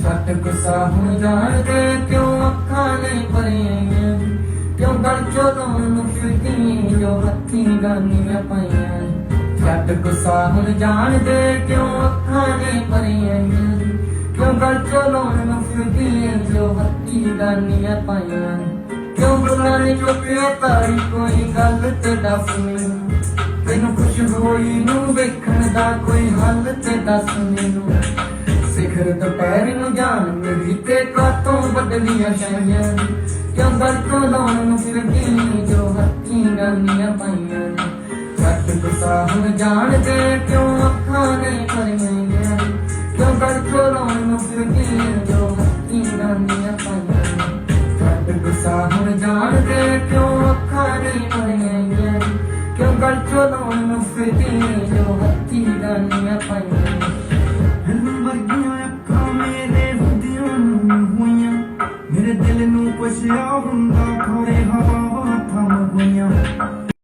ਛੱਟ ਗੁੱਸਾ ਹੁਣ ਜਾਣਦੇ ਕਿਉਂ ਅੱਖਾਂ ਨੇ ਭਰੀਆਂ ਕਿਉਂ ਗਲ ਚੋਂ ਨੂੰ ਫਿਰਦੀ ਜੋ ਹੱਥੀਂ ਗਾਨੀਆਂ ਪਾਈਆਂ ਛੱਤ ਗੁੱਸਾ ਹੁਣ ਜਾਣਦੇ ਕਿਉਂ ਅੱਖਾਂ ਨਹੀਂ ਭਰੀਆਂ ਕਿਉਂ ਗਲ ਚੋਂ ਨੂੰ ਫਿਰਦੀ ਜੋ ਹੱਥੀ ਗਾਨੀਆਂ ਪਾਈਆਂ ਕਿਉਂ ਬੁਲਾ ਨੇ ਚੁੱਕਿਆ ਤਾਰੀ ਕੋਈ ਗੱਲ ਤੇ ਦੱਸ ਮੈਨੂੰ? ਤੈਨੂੰ ਖੁਸ਼ ਹੋਈ ਨੂੰ ਵੇਖਣ ਦਾ ਕੋਈ ਹੱਲ ਤੇ ਦੱਸ ਮੈਨੂੰ? ਸਿਖਰ ਦੁਪਹਿਰ ਨੂੰ ਜਾਣ ਮੇਰੀ ਤੇ ਕਾਤੋਂ ਬਦਲੀਆਂ ਸ਼ਾਈਆਂ ਕਿਉਂ ਗੱਲ ਤੋਂ ਲਾਉਣ ਨੂੰ ਫਿਰਦੀ ਜੋ ਹੱਥੀਂ ਗਾਨੀਆਂ ਪਾਈਆਂ ਰੱਤ ਗੁੱਸਾ ਹੁਣ ਜਾਣਦੇ ਕਿਉਂ ਅੱਖਾਂ ਨੇ ਭਰੀਆਂ ਕਿਉਂ ਗੱਲ ਤੋਂ ਲਾਉਣ ਨੂੰ ਫਿਰ ਫਿਰਦੀ ਜੋ ਹੱਥੀਂ ਗਾਨੀਆਂ ਪਾਈਆਂ ਰੱਤ ਗੁੱਸਾ ਹੁਣ ਜਾਣਦੇ ਕਿਉਂ ਅੱਖਾਂ ਨੇ ਭਰੀਆਂ ਕਿਉਂ ਗੱਲ ਤੋਂ ਲਾਉਣ ਨੂੰ ਫਿਰਦੀ ਜੋ ਹੱਥੀਂ ਗਾਨੀਆਂ ਪਾਈਆਂ বসিয়া হুন্দা ঘরে হওয়া